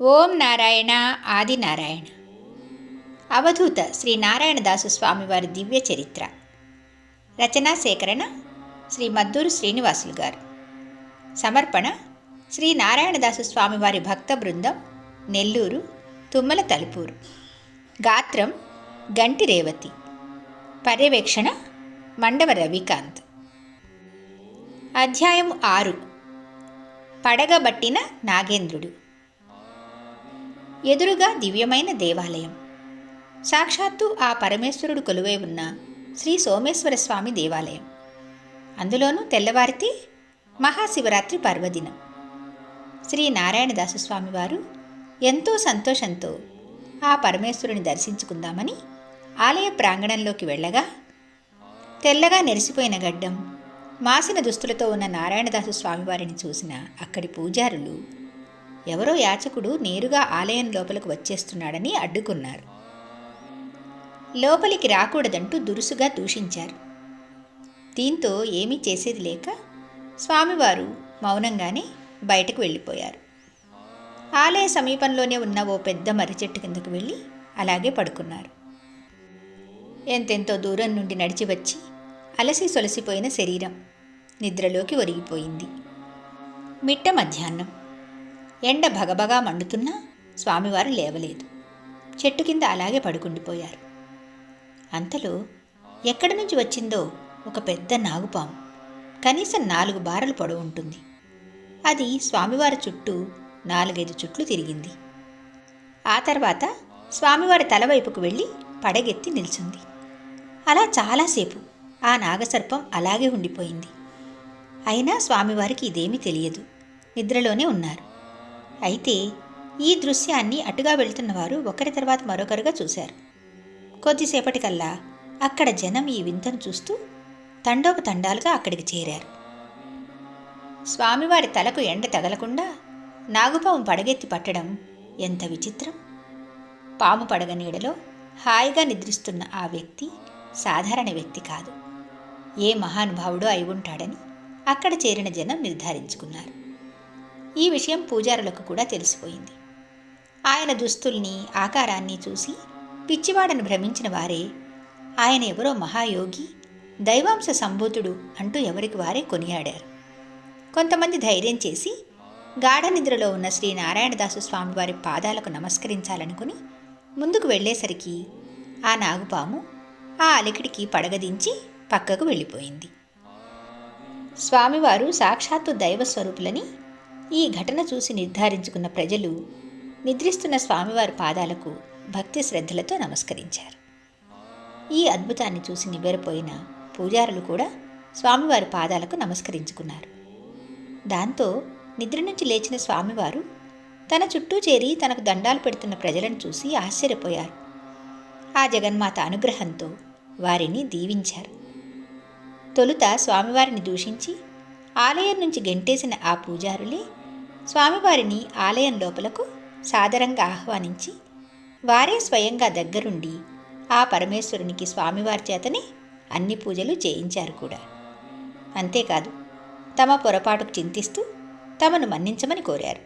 ఓం నారాయణ ఆది నారాయణ. అవధూత శ్రీ నారాయణదాసు స్వామివారి దివ్య చరిత్ర. రచనా సేకరణ శ్రీ మద్దూరు శ్రీనివాసులు గారు. సమర్పణ శ్రీ నారాయణదాసు స్వామివారి భక్త బృందం నెల్లూరు తుమ్మల తలుపూరు. గాత్రం గంటి రేవతి. పర్యవేక్షణ మండవ రవికాంత్. అధ్యాయం ఆరు. పడగబట్టిన నాగేంద్రుడు. ఎదురుగా దివ్యమైన దేవాలయం. సాక్షాత్తు ఆ పరమేశ్వరుడు కొలువై ఉన్న శ్రీ సోమేశ్వర స్వామి దేవాలయం. అందులోనూ తెల్లవారితే మహాశివరాత్రి పర్వదినం. శ్రీ నారాయణదాసు స్వామివారు ఎంతో సంతోషంతో ఆ పరమేశ్వరుని దర్శించుకుందామని ఆలయ ప్రాంగణంలోకి వెళ్ళగా తెల్లగా నెరిసిపోయిన గడ్డం మాసిన దుస్తులతో ఉన్న నారాయణదాసు స్వామివారిని చూసిన అక్కడి పూజారులు ఎవరో యాచకుడు నేరుగా ఆలయం లోపలికి వచ్చేస్తున్నాడని అడ్డుకున్నారు. లోపలికి రాకూడదంటూ దురుసుగా దూషించారు. దీంతో ఏమీ చేసేది లేక స్వామివారు మౌనంగానే బయటకు వెళ్ళిపోయారు. ఆలయ సమీపంలోనే ఉన్న ఓ పెద్ద మర్రి చెట్టు కిందకు వెళ్ళి అలాగే పడుకున్నారు. ఎంతెంతో దూరం నుండి నడిచి వచ్చి అలసి సొలసిపోయిన శరీరం నిద్రలోకి ఒరిగిపోయింది. మిట్ట మధ్యాహ్నం. ఎండ భగభగా మండుతున్నా స్వామివారు లేవలేదు. చెట్టు కింద అలాగే పడుకుండిపోయారు. అంతలో ఎక్కడి నుంచి వచ్చిందో ఒక పెద్ద నాగుపాము కనీసం నాలుగు బారలు పొడవు ఉంటుంది. అది స్వామివారి చుట్టూ నాలుగైదు చుట్లు తిరిగింది. ఆ తర్వాత స్వామివారి తలవైపుకు వెళ్ళి పడగెత్తి నిల్చుంది. అలా చాలాసేపు ఆ నాగసర్పం అలాగే ఉండిపోయింది. అయినా స్వామివారికి ఇదేమీ తెలియదు. నిద్రలోనే ఉన్నారు. అయితే ఈ దృశ్యాన్ని అటుగా వెళ్తున్నవారు ఒకరి తర్వాత మరొకరుగా చూశారు. కొద్దిసేపటికల్లా అక్కడ జనం ఈ వింతను చూస్తూ తండోపతండాలుగా అక్కడికి చేరారు. స్వామివారి తలకు ఎండ తగలకుండా నాగుపాము పడగెత్తి పట్టడం ఎంత విచిత్రం! పాము పడగ నీడలో హాయిగా నిద్రిస్తున్న ఆ వ్యక్తి సాధారణ వ్యక్తి కాదు. ఏ మహానుభావుడో అయి ఉంటాడని అక్కడ చేరిన జనం నిర్ధారించుకున్నారు. ఈ విషయం పూజారులకు కూడా తెలిసిపోయింది. ఆయన దుస్తుల్ని ఆకారాన్ని చూసి పిచ్చివాడను భ్రమించిన వారే ఆయన ఎవరో మహాయోగి దైవాంశ సంభూతుడు అంటూ ఎవరికి వారే కొనియాడారు. కొంతమంది ధైర్యం చేసి గాఢ నిద్రలో ఉన్న శ్రీ నారాయణదాసు స్వామివారి పాదాలకు నమస్కరించాలనుకుని ముందుకు వెళ్ళేసరికి ఆ నాగుపాము ఆ అలికిడికి పడగదించి పక్కకు వెళ్ళిపోయింది. స్వామివారు సాక్షాత్తు దైవస్వరూపులని ఈ ఘటన చూసి నిర్ధారించుకున్న ప్రజలు నిద్రిస్తున్న స్వామివారి పాదాలకు భక్తి శ్రద్ధలతో నమస్కరించారు. ఈ అద్భుతాన్ని చూసి నివ్వెరపోయిన పూజారులు కూడా స్వామివారి పాదాలకు నమస్కరించుకున్నారు. దాంతో నిద్ర నుంచి లేచిన స్వామివారు తన చుట్టూ చేరి తనకు దండాలు పెడుతున్న ప్రజలను చూసి ఆశ్చర్యపోయారు. ఆ జగన్మాత అనుగ్రహంతో వారిని దీవించారు. తొలుత స్వామివారిని దూషించి ఆలయం నుంచి గెంటేసిన ఆ పూజారులే స్వామివారిని ఆలయం లోపలకు సాదరంగా ఆహ్వానించి వారే స్వయంగా దగ్గరుండి ఆ పరమేశ్వరునికి స్వామివారి చేతనే అన్ని పూజలు చేయించారు కూడా. అంతేకాదు తమ పొరపాటుకు చింతిస్తూ తమను మన్నించమని కోరారు.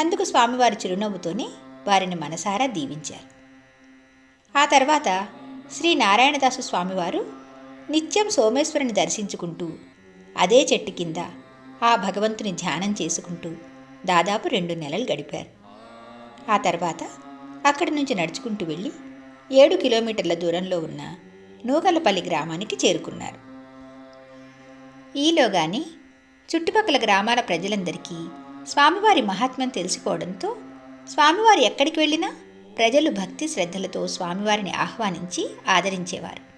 అందుకు స్వామివారి చిరునవ్వుతోనే వారిని మనసారా దీవించారు. ఆ తర్వాత శ్రీ నారాయణదాసు స్వామివారు నిత్యం సోమేశ్వరుని దర్శించుకుంటూ అదే చెట్టు కింద ఆ భగవంతుని ధ్యానం చేసుకుంటూ దాదాపు రెండు నెలలు గడిపారు. ఆ తర్వాత అక్కడి నుంచి నడుచుకుంటూ వెళ్ళి ఏడు కిలోమీటర్ల దూరంలో ఉన్న నూగలపల్లి గ్రామానికి చేరుకున్నారు. ఈలోగానే చుట్టుపక్కల గ్రామాల ప్రజలందరికీ స్వామివారి మహాత్మ్యం తెలిసిపోవడంతో స్వామివారు ఎక్కడికి వెళ్ళినా ప్రజలు భక్తి శ్రద్ధలతో స్వామివారిని ఆహ్వానించి ఆదరించేవారు.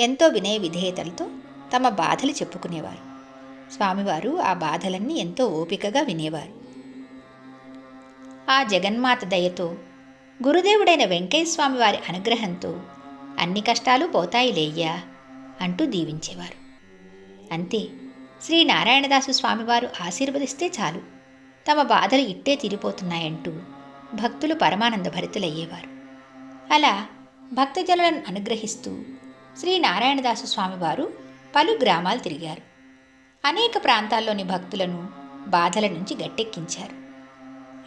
ఎంతో వినయ విధేయతలతో తమ బాధలు చెప్పుకునేవారు. స్వామివారు ఆ బాధలన్నీ ఎంతో ఓపికగా వినేవారు. ఆ జగన్మాత దయతో గురుదేవుడైన వెంకయ్య వారి అనుగ్రహంతో అన్ని కష్టాలు పోతాయి లేయ్యా అంటూ దీవించేవారు. అంతే శ్రీ నారాయణదాసు స్వామివారు ఆశీర్వదిస్తే చాలు తమ బాధలు ఇట్టే తీరిపోతున్నాయంటూ భక్తులు పరమానంద భరితులయ్యేవారు. అలా భక్తజనులను అనుగ్రహిస్తూ శ్రీ నారాయణదాసు స్వామివారు పలు గ్రామాలు తిరిగారు. అనేక ప్రాంతాల్లోని భక్తులను బాధల నుంచి గట్టెక్కించారు.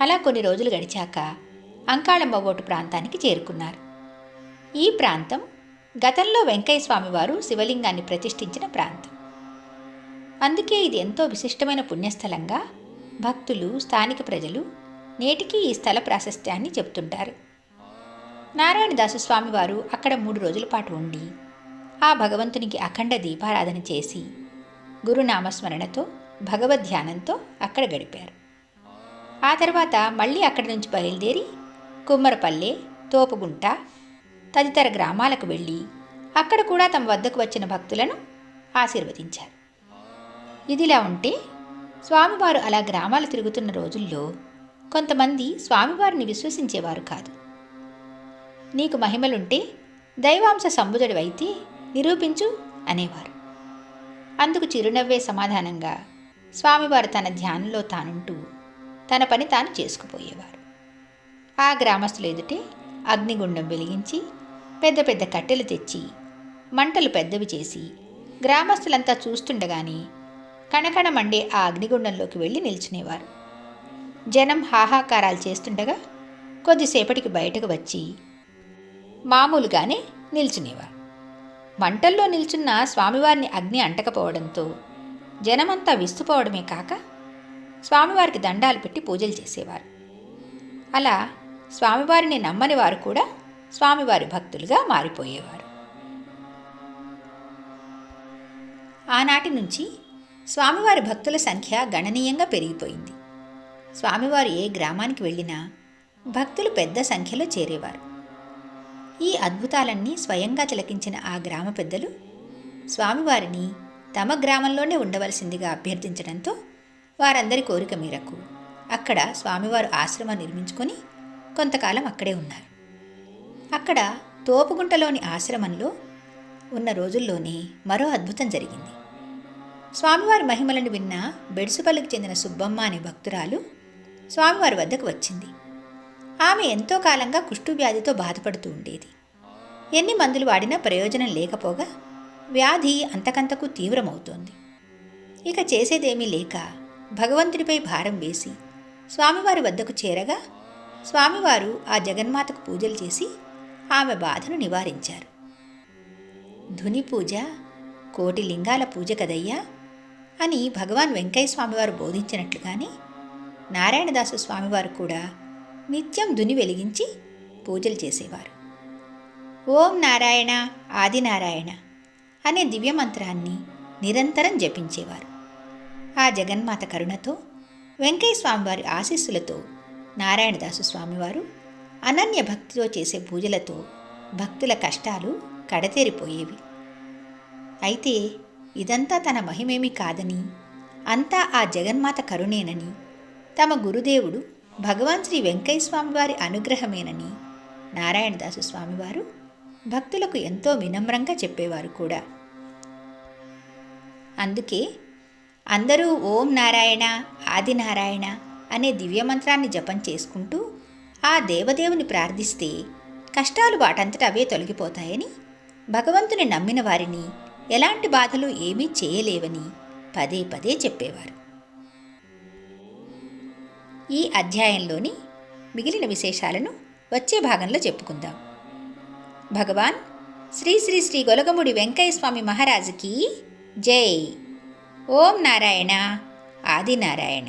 అలా కొన్ని రోజులు గడిచాక అంకాళమ్మవోటు ప్రాంతానికి చేరుకున్నారు. ఈ ప్రాంతం గతంలో వెంకయ్య స్వామివారు శివలింగాన్ని ప్రతిష్ఠించిన ప్రాంతం. అందుకే ఇది ఎంతో విశిష్టమైన పుణ్యస్థలంగా భక్తులు స్థానిక ప్రజలు నేటికి ఈ స్థల ప్రాశస్త్యాన్ని చెబుతుంటారు. నారాయణదాసు స్వామివారు అక్కడ మూడు రోజుల పాటు ఉండి ఆ భగవంతునికి అఖండ దీపారాధన చేసి గురునామస్మరణతో భగవద్ ధ్యానంతో అక్కడ గడిపారు. ఆ తర్వాత మళ్ళీ అక్కడి నుంచి బయలుదేరి కుమ్మరపల్లె తోపుగుంట తదితర గ్రామాలకు వెళ్ళి అక్కడ కూడా తమ వద్దకు వచ్చిన భక్తులను ఆశీర్వదించారు. ఇదిలా ఉంటే స్వామివారు అలా గ్రామాలు తిరుగుతున్న రోజుల్లో కొంతమంది స్వామివారిని విశ్వసించేవారు కాదు. నీకు మహిమలుంటే దైవాంశ సంబుధుడివైతే నిరూపించు అనేవారు. అందుకు చిరునవ్వే సమాధానంగా స్వామివారు తన ధ్యానంలో తానుంటూ తన పని తాను చేసుకుపోయేవారు. ఆ గ్రామస్తులు ఎదుటే అగ్నిగుండం వెలిగించి పెద్ద పెద్ద కట్టెలు తెచ్చి మంటలు పెద్దవి చేసి గ్రామస్తులంతా చూస్తుండగానే కణకణ మండే ఆ అగ్నిగుండంలోకి వెళ్ళి నిల్చునేవారు. జనం హాహాకారాలు చేస్తుండగా కొద్దిసేపటికి బయటకు వచ్చి మామూలుగానే నిల్చునేవారు. మంటల్లో నిల్చున్న స్వామివారిని అగ్ని అంటకపోవడంతో జనమంతా విస్తుపోవడమే కాక స్వామివారికి దండాలు పెట్టి పూజలు చేసేవారు. అలా స్వామివారిని నమ్మని వారు కూడా స్వామివారి భక్తులుగా మారిపోయేవారు. ఆనాటి నుంచి స్వామివారి భక్తుల సంఖ్య గణనీయంగా పెరిగిపోయింది. స్వామివారు ఏ గ్రామానికి వెళ్ళినా భక్తులు పెద్ద సంఖ్యలో చేరేవారు. ఈ అద్భుతాలన్నీ స్వయంగా తిలకించిన ఆ గ్రామ పెద్దలు స్వామివారిని తమ గ్రామంలోనే ఉండవలసిందిగా అభ్యర్థించడంతో వారందరి కోరిక మేరకు అక్కడ స్వామివారు ఆశ్రమం నిర్మించుకొని కొంతకాలం అక్కడే ఉన్నారు. అక్కడ తోపుగుంటలోని ఆశ్రమంలో ఉన్న రోజుల్లోనే మరో అద్భుతం జరిగింది. స్వామివారి మహిమలను విన్న బెడుసుపల్లికి చెందిన సుబ్బమ్మ అనే భక్తురాలు స్వామివారి వద్దకు వచ్చింది. ఆమె ఎంతో కాలంగా కుష్ఠువ్యాధితో బాధపడుతూ ఉండేది. ఎన్ని మందులు వాడినా ప్రయోజనం లేకపోగా వ్యాధి అంతకంతకు తీవ్రమవుతోంది. ఇక చేసేదేమీ లేక భగవంతుడిపై భారం వేసి స్వామివారి వద్దకు చేరగా స్వామివారు ఆ జగన్మాతకు పూజలు చేసి ఆమె బాధను నివారించారు. ధుని పూజ కోటి లింగాల పూజ కదయ్యా అని భగవాన్ వెంకయ్య స్వామివారు బోధించినట్లుగానే నారాయణదాసు స్వామివారు కూడా నిత్యం దుని వెలిగించి పూజలు చేసేవారు. ఓం నారాయణ ఆదినారాయణ అనే దివ్యమంత్రాన్ని నిరంతరం జపించేవారు. ఆ జగన్మాత కరుణతో వెంకయ్య స్వామివారి ఆశీస్సులతో నారాయణదాసు స్వామివారు అనన్య భక్తితో చేసే పూజలతో భక్తుల కష్టాలు కడతేరిపోయేవి. అయితే ఇదంతా తన మహిమేమి కాదని అంతా ఆ జగన్మాత కరుణేనని తమ గురుదేవుడు భగవాన్ శ్రీ వెంకయ్య స్వామివారి అనుగ్రహమేనని నారాయణదాసు స్వామివారు భక్తులకు ఎంతో వినమ్రంగా చెప్పేవారు కూడా. అందుకే అందరూ ఓం నారాయణ ఆదినారాయణ అనే దివ్యమంత్రాన్ని జపం చేసుకుంటూ ఆ దేవదేవుని ప్రార్థిస్తే కష్టాలు వాటంతట అవే తొలగిపోతాయని భగవంతుని నమ్మిన వారిని ఎలాంటి బాధలు ఏమీ చేయలేవని పదే పదే చెప్పేవారు. ఈ అధ్యాయంలోని మిగిలిన విశేషాలను వచ్చే భాగంలో చెప్పుకుందాం. భగవాన్ శ్రీ శ్రీ శ్రీ గొలగముడి వెంకయ్య స్వామి మహారాజుకి జై. ఓం నారాయణ ఆదినారాయణ.